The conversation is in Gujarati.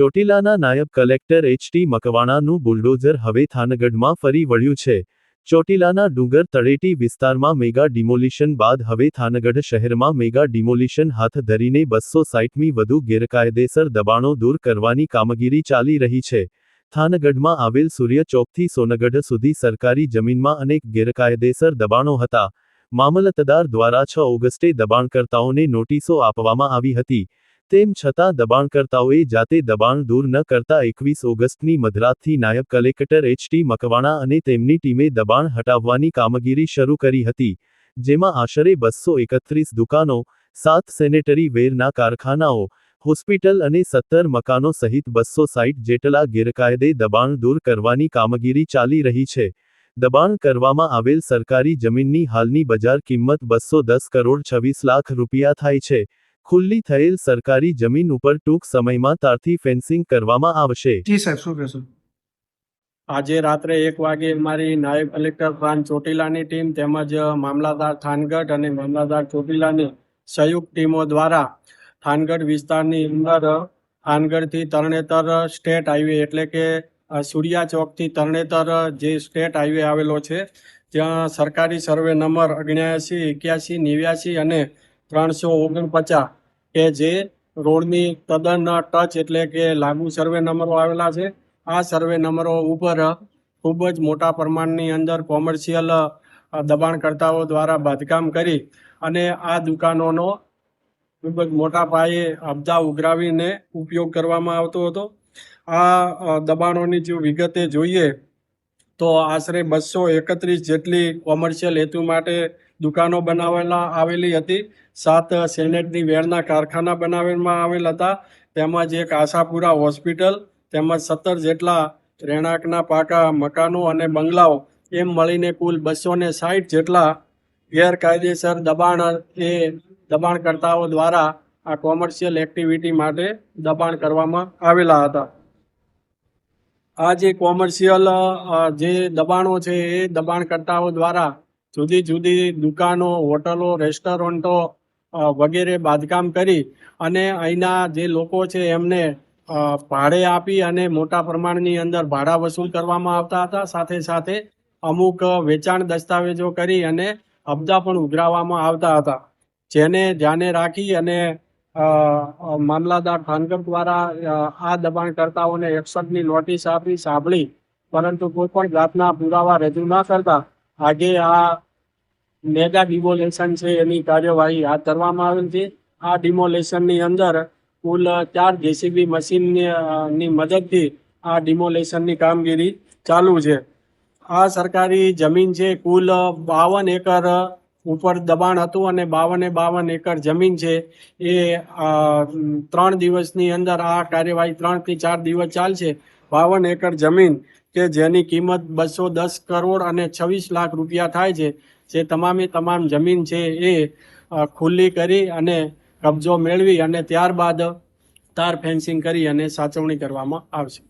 ચોટીલાના નાયબ કલેક્ટર એચ ટી મકવાણાનું બુલડોઝર હવે થાનગઢમાં ફરી વળ્યું છે. ચોટીલાના ડુંગર તળેટી વિસ્તારમાં મેગા ડિમોલિશન બાદ હવે થાનગઢ શહેરમાં મેગા ડિમોલિશન હાથ ધરીને બસો સાઠમી વધુ ગેરકાયદેસર દબાણો દૂર કરવાની કામગીરી ચાલી રહી છે. થાનગઢમાં આવેલ સૂર્ય ચોકથી સોનગઢ સુધી સરકારી જમીનમાં અનેક ગેરકાયદેસર દબાણો હતા. મામલતદાર દ્વારા છ ઓગસ્ટે દબાણકર્તાઓને નોટિસો આપવામાં આવી હતી. તેમ છતાં દબાણકર્તાઓએ જાતે દબાણ દૂર ન કરતા એકવીસ ઓગસ્ટની મધરાતથી નાયબ કલેક્ટર એચટી મકવાણા અને તેમની ટીમે દબાણ હટાવવાની કામગીરી શરૂ કરી હતી, જેમાં આશરે બસો એકત્રીસ દુકાનો, સાત સેનેટરી વેરના કારખાનાઓ, હોસ્પિટલ અને સત્તર મકાનો સહિત બસો સાઠ જેટલા ગેરકાયદે દબાણ દૂર કરવાની કામગીરી ચાલી રહી છે. દબાણ કરવામાં આવેલ સરકારી જમીનની હાલની બજાર કિંમત બસો દસ કરોડ છવ્વીસ લાખ રૂપિયા થાય છે. ખુલ્લી થયેલ સરકારી જમીન ઉપર ટૂંક સમયમાં તારથી ફેન્સિંગ કરવામાં આવશે. જી સાહેબ શું કહેશો? આજે રાત્રે એક વાગે મારી નાયબ કલેક્ટર પ્રાંત ચોટીલાની ટીમ તેમજ મામલાદાર થાનગઢ અને મામલાદાર ચોટીલાની સંયુક્ત ટીમો દ્વારા થાનગઢ વિસ્તારની અંદર થાનગઢથી તરણેતર સ્ટેટ હાઈવે એટલે કે સૂર્યા ચોકથી તરણેતર જે સ્ટેટ હાઈવે આવેલો છે ત્યાં સરકારી સર્વે નંબર અગિયાસી એક્યાસી નેવ્યાસી અને ત્રણસો ઓગણપચાસ, કે જે રોડની તદ્દન ટચ એટલે કે લાગુ સર્વે નંબરો આવેલા છે. આ સર્વે નંબરો ઉપર ખૂબ જ મોટા પ્રમાણની અંદર કોમર્શિયલ દબાણકર્તાઓ દ્વારા બાંધકામ કરી અને આ દુકાનોનો ખૂબ જ મોટા પાયે અબજા ઉઘરાવીને ઉપયોગ કરવામાં આવતો હતો. આ દબાણોની જો વિગતે જોઈએ તો આશરે બસો એકત્રીસ જેટલી કોમર્શિયલ હેતુ માટે દુકાનો બનાવેલા આવેલી હતી. સાત સેનેટની વેરના કારખાના બનાવવામાં આવેલ હતા. તેમજ એક આશાપુરા હોસ્પિટલ, તેમજ સત્તર જેટલા રહેણાંકના પાકા મકાનો અને બંગલાઓ, એમ મળીને કુલ બસો ને સાઠ જેટલા ગેરકાયદેસર દબાણ એ દબાણકર્તાઓ દ્વારા આ કોમર્શિયલ એક્ટિવિટી માટે દબાણ કરવામાં આવેલા હતા. આ જે કોમર્શિયલ જે દબાણો છે એ દબાણકર્તાઓ દ્વારા જુદી જુદી દુકાનો, હોટલો, રેસ્ટોરન્ટો વગેરે બાંધકામ કરી અને અહીંના જે લોકો છે એમને ભાડે આપી અને મોટા પ્રમાણની અંદર ભાડા વસૂલ કરવામાં આવતા હતા. સાથે સાથે અમુક વેચાણ દસ્તાવેજો કરી અને અબદા પણ ઉઘરાવવામાં આવતા હતા. જેને ધ્યાને રાખી અને મામલાદાર થાનગઢ દ્વારા આ દબાણકર્તાઓને એકસઠની નોટિસ આપી, સાંભળી, પરંતુ કોઈ પણ જાતના પુરાવા રજૂ ન કરતા આજે આ મેગા ડિમોલેશન છે, એની કાર્યવાહી હાથ ધરવામાં આવેલ છે. આ ડિમોલેશનની અંદર કુલ ચાર જેસીબી મશીનની મદદથી આ ડિમોલેશનની કામગીરી ચાલુ છે. આ સરકારી જમીન છે, કુલ બાવન એકર ઉપર દબાણ હતું અને બાવને બાવન એકર જમીન છે. એ ત્રણ દિવસની અંદર આ કાર્યવાહી ત્રણથી ચાર દિવસ ચાલશે. બાવન એકર જમીન કે જેની કિંમત બસો દસ કરોડ અને છવ્વીસ લાખ રૂપિયા થાય છે. જે તમામે તમામ જમીન છે એ ખુલ્લી કરી અને કબજો મેળવી અને ત્યારબાદ તાર ફેન્સિંગ કરી અને સાચવણી કરવામાં આવશે.